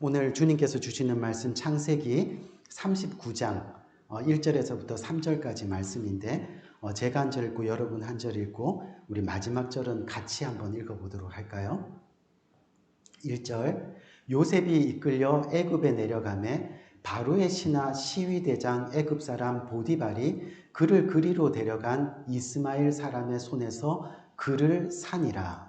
오늘 주님께서 주시는 말씀 창세기 39장 1절에서부터 3절까지 말씀인데 어, 제가 한 절 읽고 여러분 한 절 읽고 우리 마지막 절은 같이 한번 읽어보도록 할까요? 1절 요셉이 이끌려 애굽에 내려가매 바로의 신하 시위대장 애굽 사람 보디발이 그를 그리로 데려간 이스마엘 사람의 손에서 그를 산이라.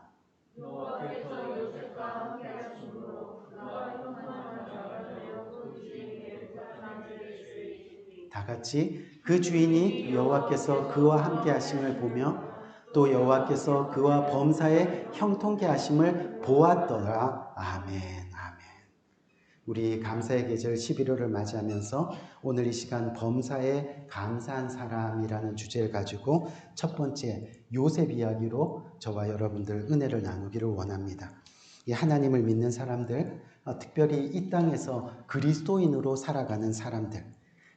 같이 그 주인이 여호와께서 그와 함께 하심을 보며 또 여호와께서 그와 범사에 형통케 하심을 보았더라. 아멘. 아멘. 우리 감사의 계절 11월을 맞이하면서 오늘 이 시간 범사에 감사한 사람이라는 주제를 가지고 첫 번째 요셉 이야기로 저와 여러분들 은혜를 나누기를 원합니다. 이 하나님을 믿는 사람들, 어, 특별히 이 땅에서 그리스도인으로 살아가는 사람들,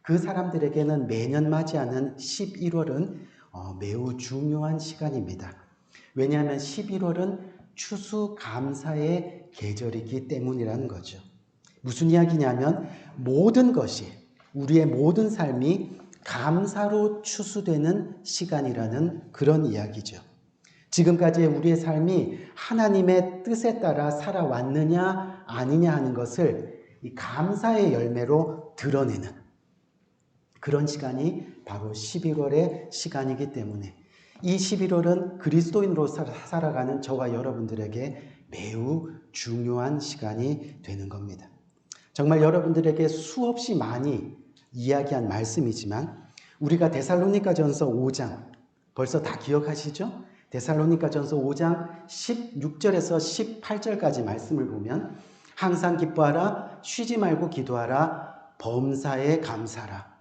그 사람들에게는 매년 맞이하는 11월은 어, 매우 중요한 시간입니다. 왜냐하면 11월은 추수 감사의 계절이기 때문이라는 거죠. 무슨 이야기냐면 모든 것이 우리의 모든 삶이 감사로 추수되는 시간이라는 그런 이야기죠. 지금까지의 우리의 삶이 하나님의 뜻에 따라 살아왔느냐 아니냐 하는 것을 이 감사의 열매로 드러내는 그런 시간이 바로 11월의 시간이기 때문에 이 11월은 그리스도인으로 살아가는 저와 여러분들에게 매우 중요한 시간이 되는 겁니다. 정말 여러분들에게 수없이 많이 이야기한 말씀이지만 우리가 데살로니가 전서 5장 벌써 다 기억하시죠? 데살로니가 전서 5장 16절에서 18절까지 말씀을 보면 항상 기뻐하라 쉬지 말고 기도하라 범사에 감사라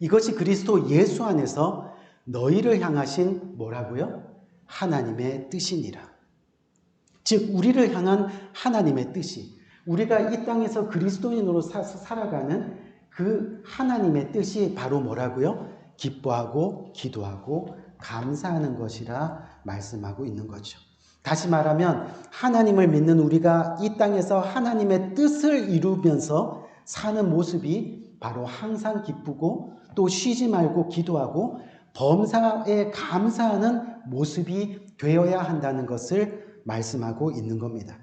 이것이 그리스도 예수 안에서 너희를 향하신 뭐라고요? 하나님의 뜻이니라. 즉 우리를 향한 하나님의 뜻이 우리가 이 땅에서 그리스도인으로 사, 살아가는 그 하나님의 뜻이 바로 뭐라고요? 기뻐하고 기도하고 감사하는 것이라 말씀하고 있는 거죠. 다시 말하면 하나님을 믿는 우리가 이 땅에서 하나님의 뜻을 이루면서 사는 모습이 바로 항상 기쁘고 또 쉬지 말고 기도하고 범사에 감사하는 모습이 되어야 한다는 것을 말씀하고 있는 겁니다.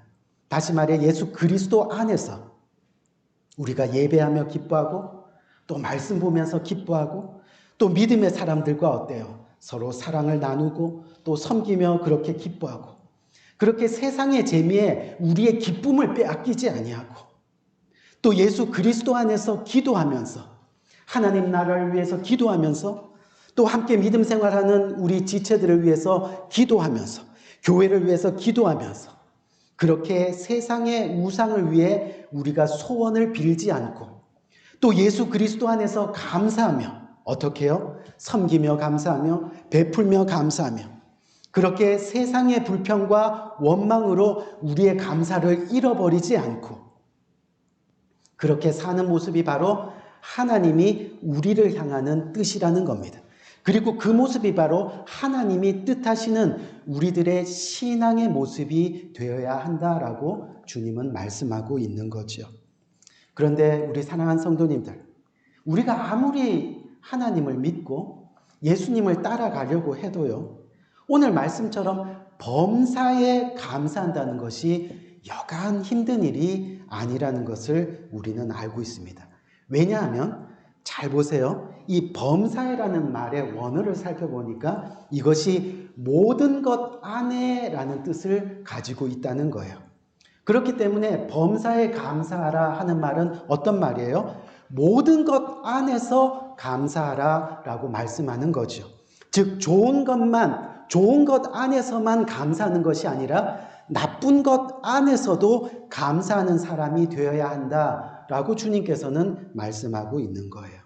다시 말해 예수 그리스도 안에서 우리가 예배하며 기뻐하고 또 말씀 보면서 기뻐하고 또 믿음의 사람들과 어때요? 서로 사랑을 나누고 또 섬기며 그렇게 기뻐하고 그렇게 세상의 재미에 우리의 기쁨을 빼앗기지 아니하고 또 예수 그리스도 안에서 기도하면서 하나님 나라를 위해서 기도하면서 또 함께 믿음 생활하는 우리 지체들을 위해서 기도하면서 교회를 위해서 기도하면서 그렇게 세상의 우상을 위해 우리가 소원을 빌지 않고 또 예수 그리스도 안에서 감사하며 어떻게 요? 섬기며 감사하며 베풀며 감사하며 그렇게 세상의 불평과 원망으로 우리의 감사를 잃어버리지 않고 그렇게 사는 모습이 바로 하나님이 우리를 향하는 뜻이라는 겁니다. 그리고 그 모습이 바로 하나님이 뜻하시는 우리들의 신앙의 모습이 되어야 한다라고 주님은 말씀하고 있는 거죠. 그런데 우리 사랑하는 성도님들, 우리가 아무리 하나님을 믿고 예수님을 따라가려고 해도요, 오늘 말씀처럼 범사에 감사한다는 것이 여간 힘든 일이 아니라는 것을 우리는 알고 있습니다. 왜냐하면 잘 보세요. 이 범사에라는 말의 원어를 살펴보니까 이것이 모든 것 안에라는 뜻을 가지고 있다는 거예요. 그렇기 때문에 범사에 감사하라 하는 말은 어떤 말이에요? 모든 것 안에서 감사하라 라고 말씀하는 거죠. 즉, 좋은 것만, 좋은 것 안에서만 감사하는 것이 아니라 나쁜 것 안에서도 감사하는 사람이 되어야 한다 라고 주님께서는 말씀하고 있는 거예요.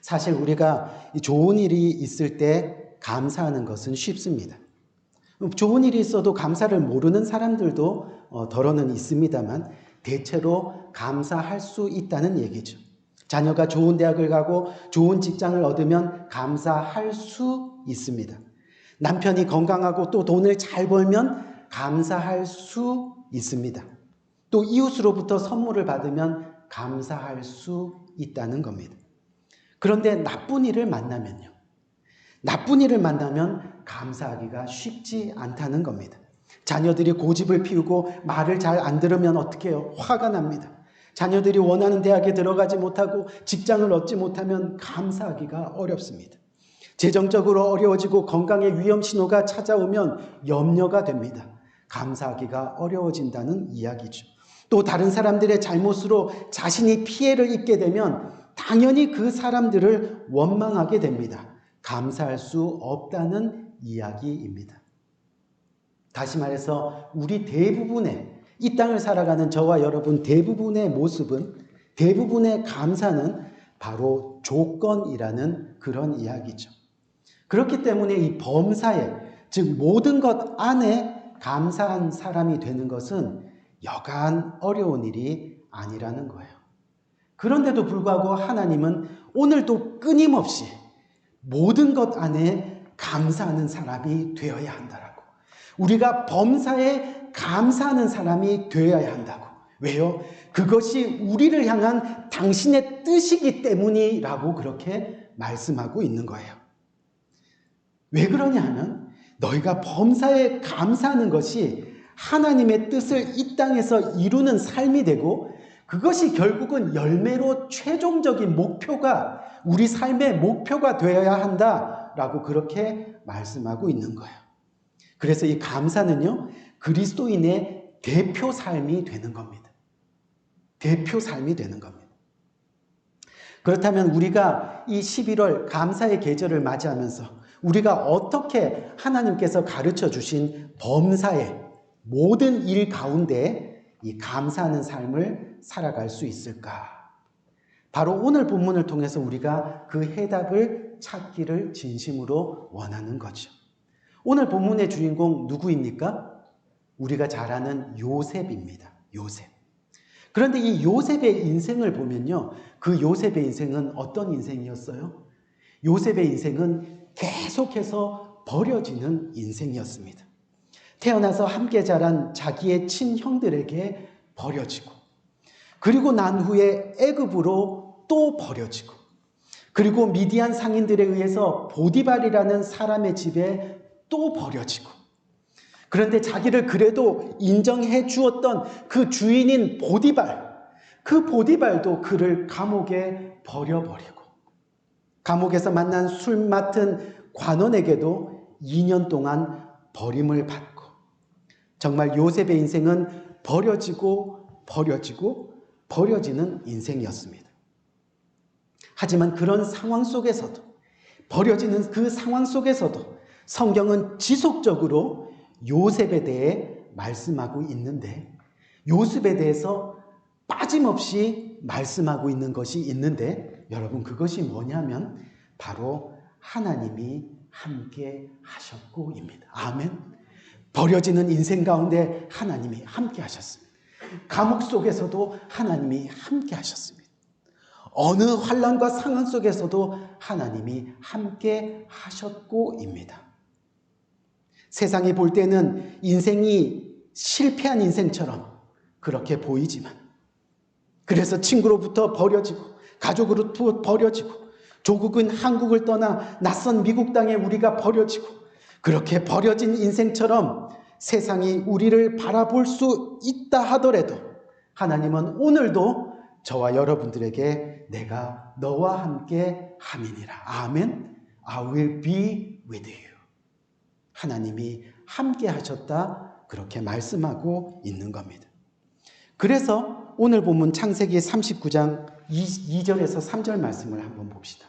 사실 우리가 좋은 일이 있을 때 감사하는 것은 쉽습니다. 좋은 일이 있어도 감사를 모르는 사람들도 어, 덜어는 있습니다만 대체로 감사할 수 있다는 얘기죠. 자녀가 좋은 대학을 가고 좋은 직장을 얻으면 감사할 수 있습니다. 남편이 건강하고 또 돈을 잘 벌면 감사할 수 있습니다. 또 이웃으로부터 선물을 받으면 감사할 수 있다는 겁니다. 그런데 나쁜 일을 만나면요. 나쁜 일을 만나면 감사하기가 쉽지 않다는 겁니다. 자녀들이 고집을 피우고 말을 잘 안 들으면 어떻게 해요? 화가 납니다. 자녀들이 원하는 대학에 들어가지 못하고 직장을 얻지 못하면 감사하기가 어렵습니다. 재정적으로 어려워지고 건강에 위험 신호가 찾아오면 염려가 됩니다. 감사하기가 어려워진다는 이야기죠. 또 다른 사람들의 잘못으로 자신이 피해를 입게 되면 당연히 그 사람들을 원망하게 됩니다. 감사할 수 없다는 이야기입니다. 다시 말해서 우리 대부분의 이 땅을 살아가는 저와 여러분 대부분의 모습은 대부분의 감사는 바로 조건이라는 그런 이야기죠. 그렇기 때문에 이 범사에 즉 모든 것 안에 감사한 사람이 되는 것은 여간 어려운 일이 아니라는 거예요. 그런데도 불구하고 하나님은 오늘도 끊임없이 모든 것 안에 감사하는 사람이 되어야 한다라고. 우리가 범사에 감사하는 사람이 되어야 한다고. 왜요? 그것이 우리를 향한 당신의 뜻이기 때문이라고 그렇게 말씀하고 있는 거예요. 왜 그러냐 하면 너희가 범사에 감사하는 것이 하나님의 뜻을 이 땅에서 이루는 삶이 되고 그것이 결국은 열매로 최종적인 목표가 우리 삶의 목표가 되어야 한다라고 그렇게 말씀하고 있는 거예요. 그래서 이 감사는요, 그리스도인의 대표 삶이 되는 겁니다. 대표 삶이 되는 겁니다. 그렇다면 우리가 이 11월 감사의 계절을 맞이하면서 우리가 어떻게 하나님께서 가르쳐 주신 범사의 모든 일 가운데 이 감사하는 삶을 살아갈 수 있을까? 바로 오늘 본문을 통해서 우리가 그 해답을 찾기를 진심으로 원하는 거죠. 오늘 본문의 주인공 누구입니까? 우리가 잘 아는 요셉입니다. 요셉. 그런데 이 요셉의 인생을 보면요. 그 요셉의 인생은 어떤 인생이었어요? 요셉의 인생은 계속해서 버려지는 인생이었습니다. 태어나서 함께 자란 자기의 친형들에게 버려지고 그리고 난 후에 애굽으로 또 버려지고 그리고 미디안 상인들에 의해서 보디발이라는 사람의 집에 또 버려지고 그런데 자기를 그래도 인정해 주었던 그 주인인 보디발 그 보디발도 그를 감옥에 버려버리고 감옥에서 만난 술 맡은 관원에게도 2년 동안 버림을 받고 정말 요셉의 인생은 버려지고 버려지고 버려지는 인생이었습니다. 하지만 그런 상황 속에서도 버려지는 그 상황 속에서도 성경은 지속적으로 요셉에 대해 말씀하고 있는데 요셉에 대해서 빠짐없이 말씀하고 있는 것이 있는데 여러분 그것이 뭐냐면 바로 하나님이 함께 하셨고입니다. 아멘. 버려지는 인생 가운데 하나님이 함께 하셨습니다. 감옥 속에서도 하나님이 함께 하셨습니다. 어느 환란과 상황 속에서도 하나님이 함께 하셨고입니다. 세상이 볼 때는 인생이 실패한 인생처럼 그렇게 보이지만 그래서 친구로부터 버려지고 가족으로부터 버려지고 조국은 한국을 떠나 낯선 미국 땅에 우리가 버려지고 그렇게 버려진 인생처럼 세상이 우리를 바라볼 수 있다 하더라도 하나님은 오늘도 저와 여러분들에게 내가 너와 함께 함이니라. 아멘. I will be with you. 하나님이 함께 하셨다. 그렇게 말씀하고 있는 겁니다. 그래서 오늘 본문 창세기 39장 2, 절에서 3절 말씀을 한번 봅시다.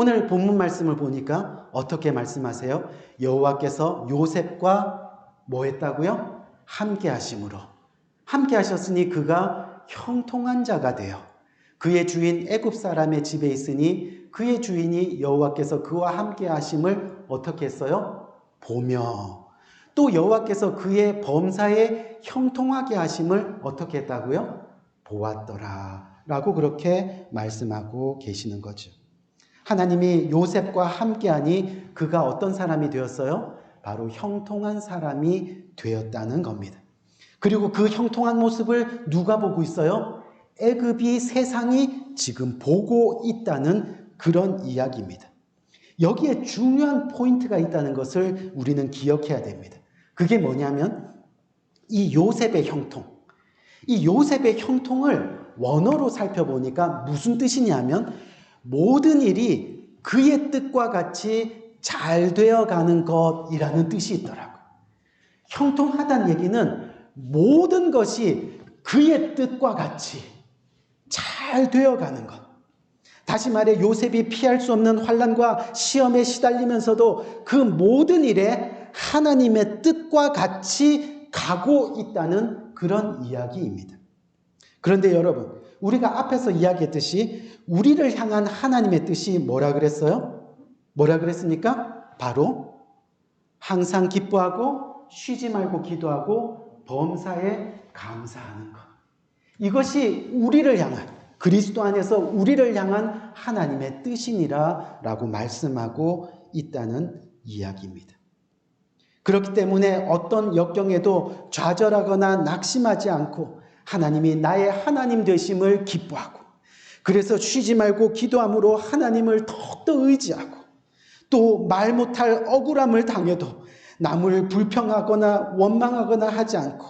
오늘 본문 말씀을 보니까 어떻게 말씀하세요? 여호와께서 요셉과 뭐 했다고요? 함께 하심으로. 함께 하셨으니 그가 형통한 자가 되어 그의 주인 애굽 사람의 집에 있으니 그의 주인이 여호와께서 그와 함께 하심을 어떻게 했어요? 보며 또 여호와께서 그의 범사에 형통하게 하심을 어떻게 했다고요? 보았더라 라고 그렇게 말씀하고 계시는 거죠. 하나님이 요셉과 함께하니 그가 어떤 사람이 되었어요? 바로 형통한 사람이 되었다는 겁니다. 그리고 그 형통한 모습을 누가 보고 있어요? 애굽이 세상이 지금 보고 있다는 그런 이야기입니다. 여기에 중요한 포인트가 있다는 것을 우리는 기억해야 됩니다. 그게 뭐냐면 이 요셉의 형통. 이 요셉의 형통을 원어로 살펴보니까 무슨 뜻이냐면 모든 일이 그의 뜻과 같이 잘 되어 가는 것이라는 뜻이 있더라고요. 형통하다는 얘기는 모든 것이 그의 뜻과 같이 잘 되어 가는 것. 다시 말해 요셉이 피할 수 없는 환란과 시험에 시달리면서도 그 모든 일에 하나님의 뜻과 같이 가고 있다는 그런 이야기입니다. 그런데 여러분, 우리가 앞에서 이야기했듯이 우리를 향한 하나님의 뜻이 뭐라 그랬어요? 뭐라 그랬습니까? 바로 항상 기뻐하고 쉬지 말고 기도하고 범사에 감사하는 것. 이것이 우리를 향한 그리스도 안에서 우리를 향한 하나님의 뜻이니라 라고 말씀하고 있다는 이야기입니다. 그렇기 때문에 어떤 역경에도 좌절하거나 낙심하지 않고 하나님이 나의 하나님 되심을 기뻐하고 그래서 쉬지 말고 기도함으로 하나님을 더욱더 의지하고 또 말 못할 억울함을 당해도 남을 불평하거나 원망하거나 하지 않고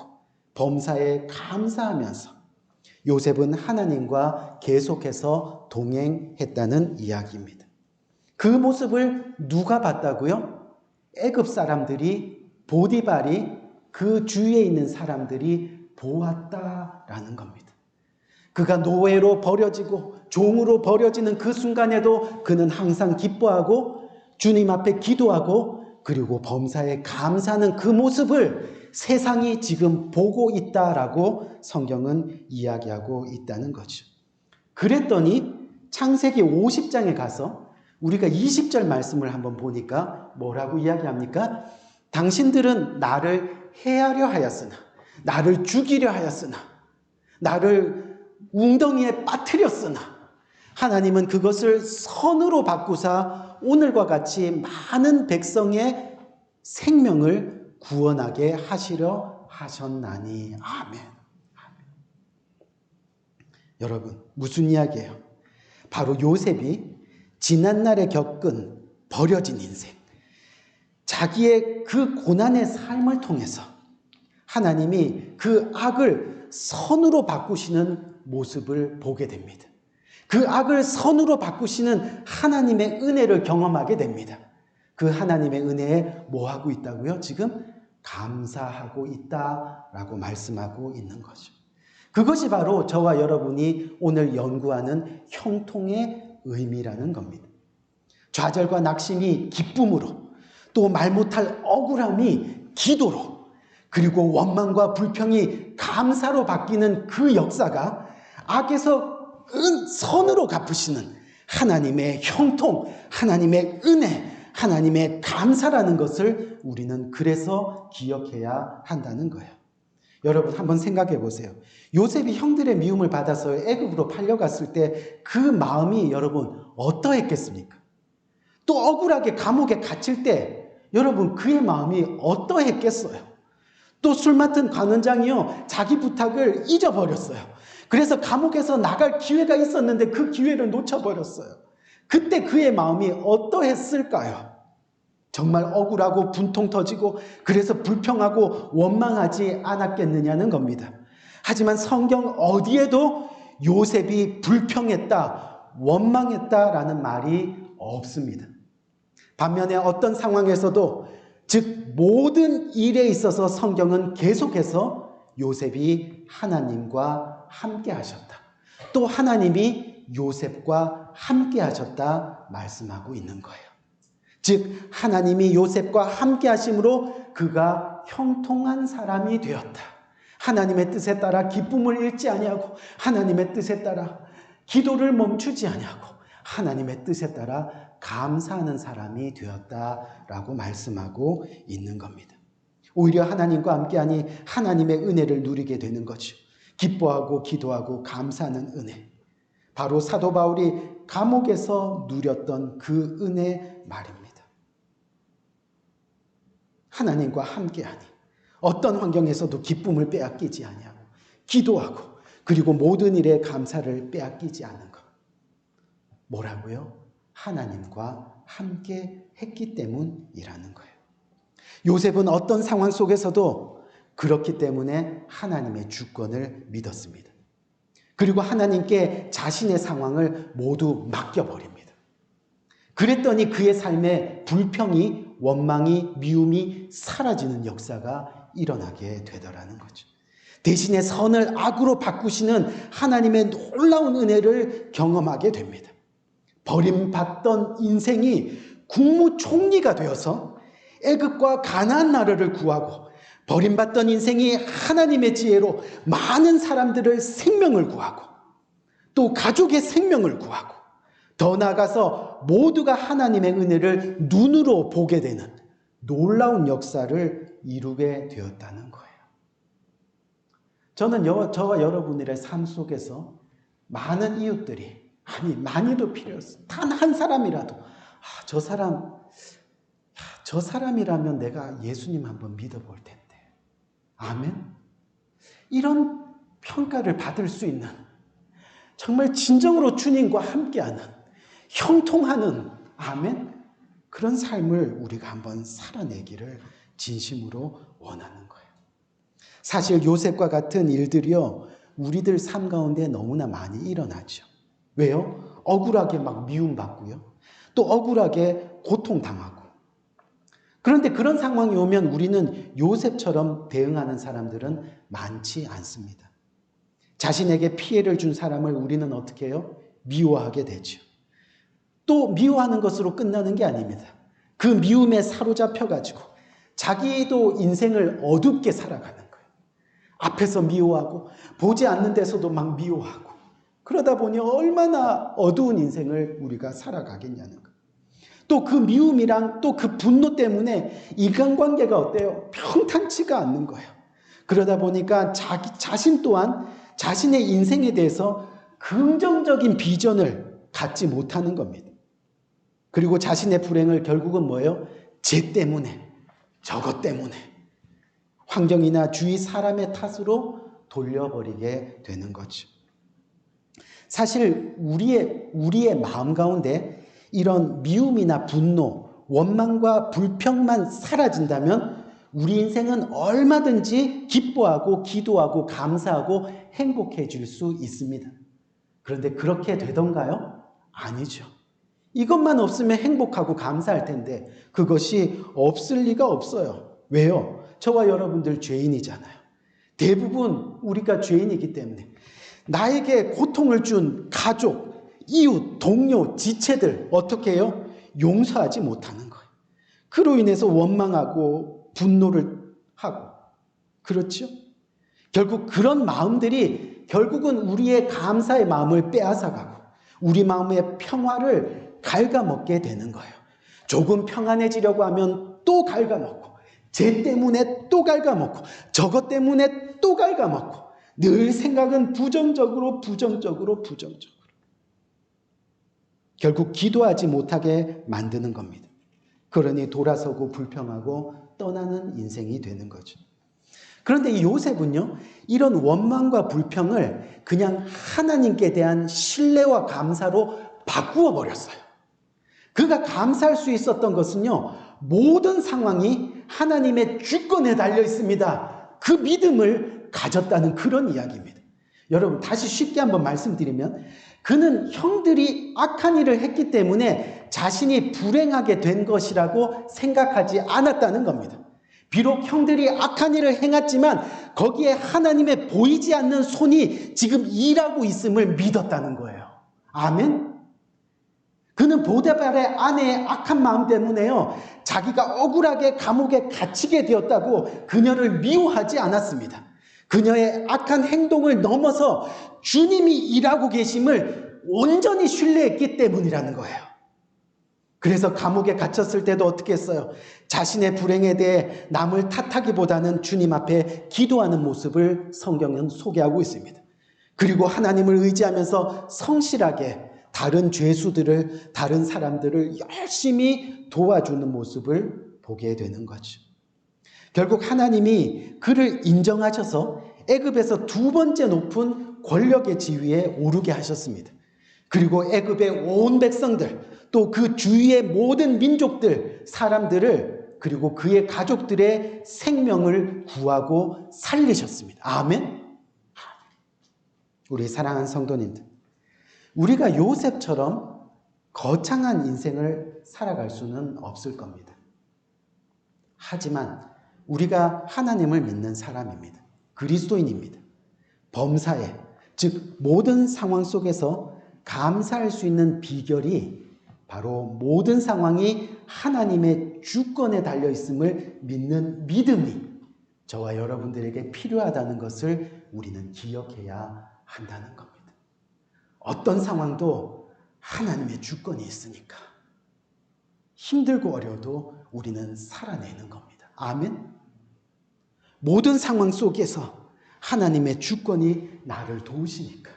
범사에 감사하면서 요셉은 하나님과 계속해서 동행했다는 이야기입니다. 그 모습을 누가 봤다고요? 애굽 사람들이 보디발이 그 주위에 있는 사람들이 보았다라는 겁니다. 그가 노예로 버려지고 종으로 버려지는 그 순간에도 그는 항상 기뻐하고 주님 앞에 기도하고 그리고 범사에 감사하는 그 모습을 세상이 지금 보고 있다라고 성경은 이야기하고 있다는 거죠. 그랬더니 창세기 50장에 가서 우리가 20절 말씀을 한번 보니까 뭐라고 이야기합니까? 당신들은 나를 해하려 하였으나, 나를 죽이려 하였으나, 나를 웅덩이에 빠뜨렸으나, 하나님은 그것을 선으로 바꾸사 오늘과 같이 많은 백성의 생명을 구원하게 하시려 하셨나니. 아멘. 아멘. 여러분, 무슨 이야기예요? 바로 요셉이 지난날에 겪은 버려진 인생, 자기의 그 고난의 삶을 통해서 하나님이 그 악을 선으로 바꾸시는 모습을 보게 됩니다. 그 악을 선으로 바꾸시는 하나님의 은혜를 경험하게 됩니다. 그 하나님의 은혜에 뭐 하고 있다고요? 지금 감사하고 있다라고 말씀하고 있는 거죠. 그것이 바로 저와 여러분이 오늘 연구하는 형통의 의미라는 겁니다. 좌절과 낙심이 기쁨으로 또 말 못할 억울함이 기도로 그리고 원망과 불평이 감사로 바뀌는 그 역사가 악에서 은 선으로 갚으시는 하나님의 형통, 하나님의 은혜, 하나님의 감사라는 것을 우리는 그래서 기억해야 한다는 거예요. 여러분 한번 생각해 보세요. 요셉이 형들의 미움을 받아서 애굽으로 팔려갔을 때 그 마음이 여러분 어떠했겠습니까? 또 억울하게 감옥에 갇힐 때 여러분 그의 마음이 어떠했겠어요? 또 술 맡은 관원장이요 자기 부탁을 잊어버렸어요. 그래서 감옥에서 나갈 기회가 있었는데 그 기회를 놓쳐버렸어요. 그때 그의 마음이 어떠했을까요? 정말 억울하고 분통 터지고 그래서 불평하고 원망하지 않았겠느냐는 겁니다. 하지만 성경 어디에도 요셉이 불평했다, 원망했다라는 말이 없습니다. 반면에 어떤 상황에서도 즉 모든 일에 있어서 성경은 계속해서 요셉이 하나님과 함께 하셨다. 또 하나님이 요셉과 함께 하셨다 말씀하고 있는 거예요. 즉 하나님이 요셉과 함께 하심으로 그가 형통한 사람이 되었다. 하나님의 뜻에 따라 기쁨을 잃지 아니하고 하나님의 뜻에 따라 기도를 멈추지 아니하고 하나님의 뜻에 따라 감사하는 사람이 되었다라고 말씀하고 있는 겁니다. 오히려 하나님과 함께하니 하나님의 은혜를 누리게 되는 거죠. 기뻐하고 기도하고 감사하는 은혜. 바로 사도 바울이 감옥에서 누렸던 그 은혜 말입니다. 하나님과 함께하니 어떤 환경에서도 기쁨을 빼앗기지 아니하고 기도하고 그리고 모든 일에 감사를 빼앗기지 않는 것. 뭐라고요? 하나님과 함께 했기 때문이라는 거예요. 요셉은 어떤 상황 속에서도 그렇기 때문에 하나님의 주권을 믿었습니다. 그리고 하나님께 자신의 상황을 모두 맡겨버립니다. 그랬더니 그의 삶에 불평이, 원망이, 미움이 사라지는 역사가 일어나게 되더라는 거죠. 대신에 선을 악으로 바꾸시는 하나님의 놀라운 은혜를 경험하게 됩니다. 버림받던 인생이 국무총리가 되어서 애굽과 가나안 나라를 구하고 버림받던 인생이 하나님의 지혜로 많은 사람들을 생명을 구하고 또 가족의 생명을 구하고 더 나아가서 모두가 하나님의 은혜를 눈으로 보게 되는 놀라운 역사를 이루게 되었다는 거예요. 저는 여, 저와 여러분들의 삶 속에서 많은 이웃들이 아니 많이도 필요 없어. 단 한 사람이라도 아, 저 사람 야, 저 사람이라면 내가 예수님 한번 믿어볼 텐데. 아멘. 이런 평가를 받을 수 있는 정말 진정으로 주님과 함께하는 형통하는 아멘. 그런 삶을 우리가 한번 살아내기를 진심으로 원하는 거예요. 사실 요셉과 같은 일들이요. 우리들 삶 가운데 너무나 많이 일어나죠. 왜요? 억울하게 막 미움받고요. 또 억울하게 고통당하고. 그런데 그런 상황이 오면 우리는 요셉처럼 대응하는 사람들은 많지 않습니다. 자신에게 피해를 준 사람을 우리는 어떻게 해요? 미워하게 되죠. 또 미워하는 것으로 끝나는 게 아닙니다. 그 미움에 사로잡혀가지고 자기도 인생을 어둡게 살아가는 거예요. 앞에서 미워하고 보지 않는 데서도 막 미워하고 그러다 보니 얼마나 어두운 인생을 우리가 살아가겠냐는 거예요. 또그 미움이랑 또 그 분노 때문에 인간관계가 어때요? 평탄치가 않는 거예요. 그러다 보니까 자기 자신 또한 자신의 인생에 대해서 긍정적인 비전을 갖지 못하는 겁니다. 그리고 자신의 불행을 결국은 뭐예요? 죄 때문에, 저것 때문에, 환경이나 주위 사람의 탓으로 돌려버리게 되는 거죠. 사실 우리의 우리의 마음 가운데 이런 미움이나 분노, 원망과 불평만 사라진다면 우리 인생은 얼마든지 기뻐하고 기도하고 감사하고 행복해질 수 있습니다. 그런데 그렇게 되던가요? 아니죠. 이것만 없으면 행복하고 감사할 텐데 그것이 없을 리가 없어요. 왜요? 저와 여러분들 죄인이잖아요. 대부분 우리가 죄인이기 때문에 나에게 고통을 준 가족, 이웃, 동료, 지체들 어떻게 해요? 용서하지 못하는 거예요. 그로 인해서 원망하고 분노를 하고 그렇죠? 결국 그런 마음들이 결국은 우리의 감사의 마음을 빼앗아가고 우리 마음의 평화를 갉아먹게 되는 거예요. 조금 평안해지려고 하면 또 갉아먹고 죄 때문에 또 갉아먹고 저것 때문에 또 갉아먹고 늘 생각은 부정적으로 부정적으로 부정적으로 결국 기도하지 못하게 만드는 겁니다. 그러니 돌아서고 불평하고 떠나는 인생이 되는 거죠. 그런데 이 요셉은요, 이런 원망과 불평을 그냥 하나님께 대한 신뢰와 감사로 바꾸어 버렸어요. 그가 감사할 수 있었던 것은요, 모든 상황이 하나님의 주권에 달려 있습니다. 그 믿음을 가졌다는 그런 이야기입니다. 여러분, 다시 쉽게 한번 말씀드리면, 그는 형들이 악한 일을 했기 때문에 자신이 불행하게 된 것이라고 생각하지 않았다는 겁니다. 비록 형들이 악한 일을 행했지만 거기에 하나님의 보이지 않는 손이 지금 일하고 있음을 믿었다는 거예요. 아멘? 그는 보데발의 아내의 악한 마음 때문에요. 자기가 억울하게 감옥에 갇히게 되었다고 그녀를 미워하지 않았습니다. 그녀의 악한 행동을 넘어서 주님이 일하고 계심을 온전히 신뢰했기 때문이라는 거예요. 그래서 감옥에 갇혔을 때도 어떻게 했어요? 자신의 불행에 대해 남을 탓하기보다는 주님 앞에 기도하는 모습을 성경은 소개하고 있습니다. 그리고 하나님을 의지하면서 성실하게 다른 죄수들을, 다른 사람들을 열심히 도와주는 모습을 보게 되는 거죠. 결국 하나님이 그를 인정하셔서 애굽에서 두 번째 높은 권력의 지위에 오르게 하셨습니다. 그리고 애굽의 온 백성들 또 그 주위의 모든 민족들 사람들을 그리고 그의 가족들의 생명을 구하고 살리셨습니다. 아멘. 우리 사랑하는 성도님들, 우리가 요셉처럼 거창한 인생을 살아갈 수는 없을 겁니다. 하지만 우리가 하나님을 믿는 사람입니다. 그리스도인입니다. 범사에, 즉, 모든 상황 속에서 감사할 수 있는 비결이 바로 모든 상황이 하나님의 주권에 달려 있음을 믿는 믿음이 저와 여러분들에게 필요하다는 것을 우리는 기억해야 한다는 겁니다. 어떤 상황도 하나님의 주권이 있으니까 힘들고 어려도 우리는 살아내는 겁니다. 아멘. 모든 상황 속에서 하나님의 주권이 나를 도우시니까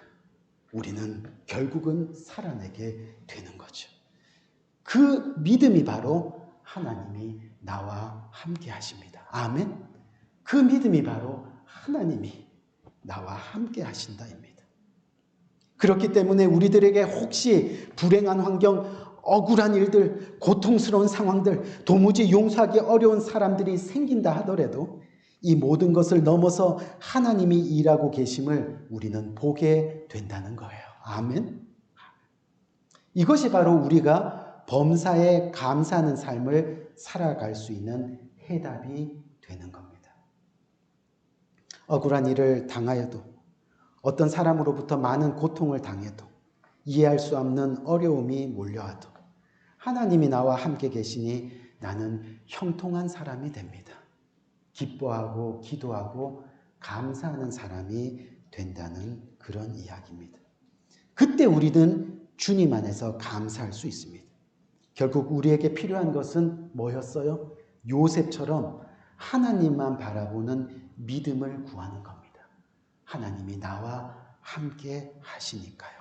우리는 결국은 살아내게 되는 거죠. 그 믿음이 바로 하나님이 나와 함께 하십니다. 아멘. 그 믿음이 바로 하나님이 나와 함께 하신다입니다. 그렇기 때문에 우리들에게 혹시 불행한 환경, 억울한 일들, 고통스러운 상황들, 도무지 용서하기 어려운 사람들이 생긴다 하더라도 이 모든 것을 넘어서 하나님이 일하고 계심을 우리는 보게 된다는 거예요. 아멘. 이것이 바로 우리가 범사에 감사하는 삶을 살아갈 수 있는 해답이 되는 겁니다. 억울한 일을 당하여도 어떤 사람으로부터 많은 고통을 당해도 이해할 수 없는 어려움이 몰려와도 하나님이 나와 함께 계시니 나는 형통한 사람이 됩니다. 기뻐하고 기도하고 감사하는 사람이 된다는 그런 이야기입니다. 그때 우리는 주님 안에서 감사할 수 있습니다. 결국 우리에게 필요한 것은 뭐였어요? 요셉처럼 하나님만 바라보는 믿음을 구하는 겁니다. 하나님이 나와 함께 하시니까요.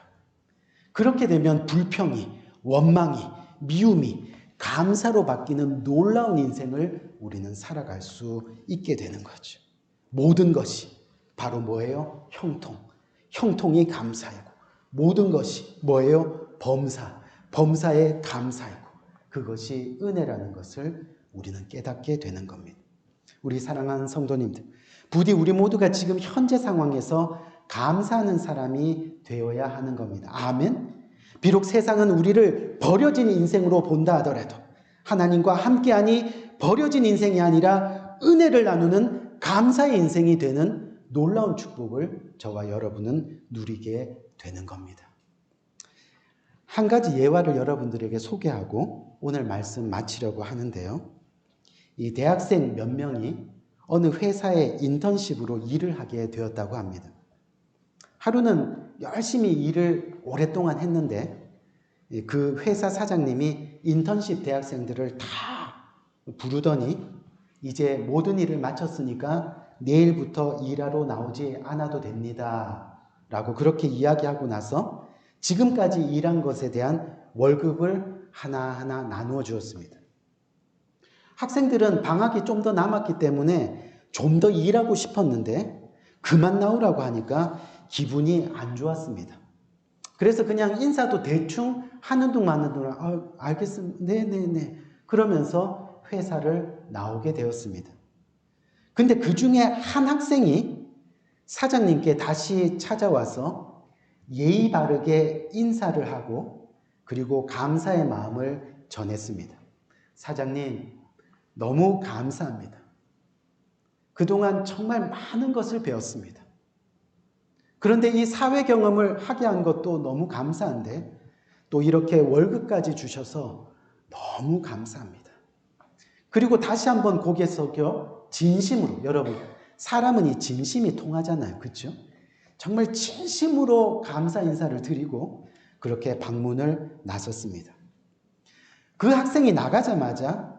그렇게 되면 불평이, 원망이, 미움이 감사로 바뀌는 놀라운 인생을 우리는 살아갈 수 있게 되는 거죠. 모든 것이 바로 뭐예요? 형통. 형통이 감사이고 모든 것이 뭐예요? 범사. 범사의 감사이고 그것이 은혜라는 것을 우리는 깨닫게 되는 겁니다. 우리 사랑하는 성도님들, 부디 우리 모두가 지금 현재 상황에서 감사하는 사람이 되어야 하는 겁니다. 아멘. 비록 세상은 우리를 버려진 인생으로 본다 하더라도 하나님과 함께하니 버려진 인생이 아니라 은혜를 나누는 감사의 인생이 되는 놀라운 축복을 저와 여러분은 누리게 되는 겁니다. 한 가지 예화를 여러분들에게 소개하고 오늘 말씀 마치려고 하는데요. 이 대학생 몇 명이 어느 회사에 인턴십으로 일을 하게 되었다고 합니다. 하루는 열심히 일을 오랫동안 했는데 그 회사 사장님이 인턴십 대학생들을 다 부르더니 이제 모든 일을 마쳤으니까 내일부터 일하러 나오지 않아도 됩니다. 라고 그렇게 이야기하고 나서 지금까지 일한 것에 대한 월급을 하나하나 나누어 주었습니다. 학생들은 방학이 좀 더 남았기 때문에 좀 더 일하고 싶었는데 그만 나오라고 하니까 기분이 안 좋았습니다. 그래서 그냥 인사도 대충 하는 둥 마는 둥, 아, 알겠습니다. 네네네. 그러면서 회사를 나오게 되었습니다. 근데 그 중에 한 학생이 사장님께 다시 찾아와서 예의 바르게 인사를 하고 그리고 감사의 마음을 전했습니다. 사장님, 너무 감사합니다. 그동안 정말 많은 것을 배웠습니다. 그런데 이 사회 경험을 하게 한 것도 너무 감사한데 또 이렇게 월급까지 주셔서 너무 감사합니다. 그리고 다시 한번 고개 숙여 진심으로 여러분 사람은 이 진심이 통하잖아요. 그렇죠? 정말 진심으로 감사 인사를 드리고 그렇게 방문을 나섰습니다. 그 학생이 나가자마자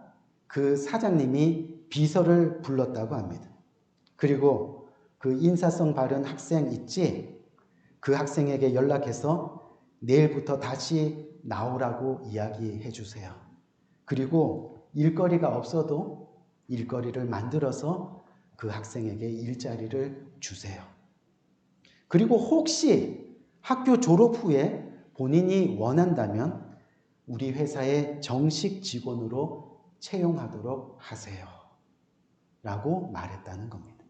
그 사장님이 비서를 불렀다고 합니다. 그리고 그 인사성 바른 학생 있지? 그 학생에게 연락해서 내일부터 다시 나오라고 이야기해 주세요. 그리고 일거리가 없어도 일거리를 만들어서 그 학생에게 일자리를 주세요. 그리고 혹시 학교 졸업 후에 본인이 원한다면 우리 회사의 정식 직원으로 채용하도록 하세요. 라고 말했다는 겁니다.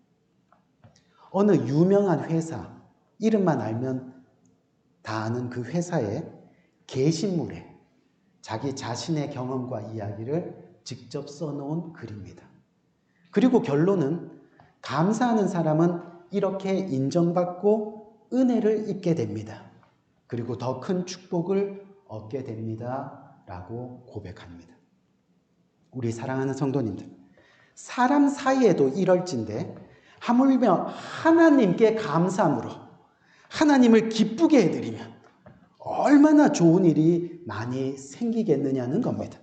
어느 유명한 회사, 이름만 알면 다 아는 그 회사의 게시물에 자기 자신의 경험과 이야기를 직접 써놓은 글입니다. 그리고 결론은 감사하는 사람은 이렇게 인정받고 은혜를 입게 됩니다. 그리고 더 큰 축복을 얻게 됩니다. 라고 고백합니다. 우리 사랑하는 성도님들, 사람 사이에도 이럴진데 하물며 하나님께 감사함으로 하나님을 기쁘게 해드리면 얼마나 좋은 일이 많이 생기겠느냐는 겁니다.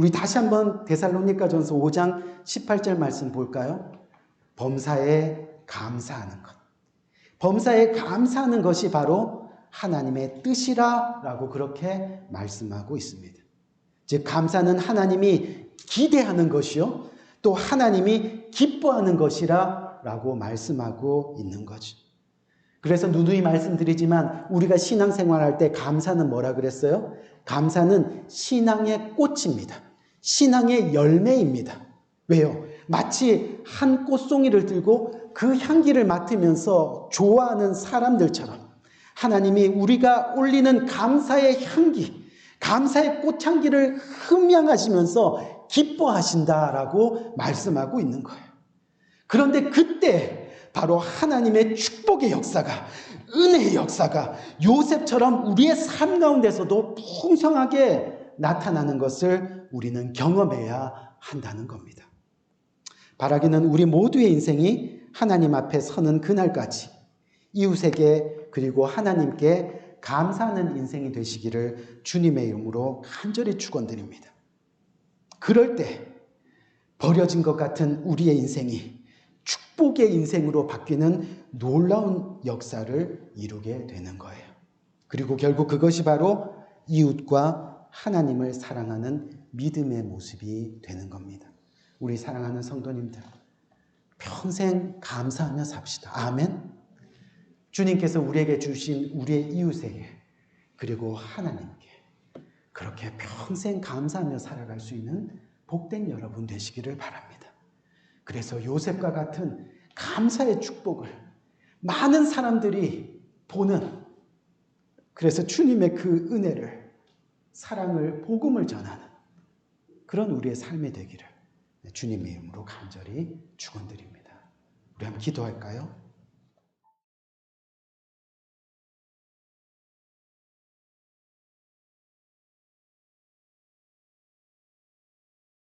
우리 다시 한번 데살로니가 전서 5장 18절 말씀 볼까요? 범사에 감사하는 것. 범사에 감사하는 것이 바로 하나님의 뜻이라 라고 그렇게 말씀하고 있습니다. 즉 감사는 하나님이 기대하는 것이요 또 하나님이 기뻐하는 것이라 라고 말씀하고 있는 거죠. 그래서 누누이 말씀드리지만 우리가 신앙생활할 때 감사는 뭐라 그랬어요? 감사는 신앙의 꽃입니다. 신앙의 열매입니다. 왜요? 마치 한 꽃송이를 들고 그 향기를 맡으면서 좋아하는 사람들처럼 하나님이 우리가 올리는 감사의 향기, 감사의 꽃향기를 흠양하시면서 기뻐하신다라고 말씀하고 있는 거예요. 그런데 그때 바로 하나님의 축복의 역사가, 은혜의 역사가 요셉처럼 우리의 삶 가운데서도 풍성하게 나타나는 것을 우리는 경험해야 한다는 겁니다. 바라기는 우리 모두의 인생이 하나님 앞에 서는 그날까지 이웃에게 그리고 하나님께 감사하는 인생이 되시기를 주님의 이름으로 간절히 축원드립니다. 그럴 때 버려진 것 같은 우리의 인생이 축복의 인생으로 바뀌는 놀라운 역사를 이루게 되는 거예요. 그리고 결국 그것이 바로 이웃과 하나님을 사랑하는 믿음의 모습이 되는 겁니다. 우리 사랑하는 성도님들, 평생 감사하며 삽시다. 아멘. 주님께서 우리에게 주신 우리의 이웃에게 그리고 하나님께 그렇게 평생 감사하며 살아갈 수 있는 복된 여러분 되시기를 바랍니다. 그래서 요셉과 같은 감사의 축복을 많은 사람들이 보는 그래서 주님의 그 은혜를 사랑을 복음을 전하는 그런 우리의 삶이 되기를 주님의 이름으로 간절히 축원드립니다. 우리 한번 기도할까요?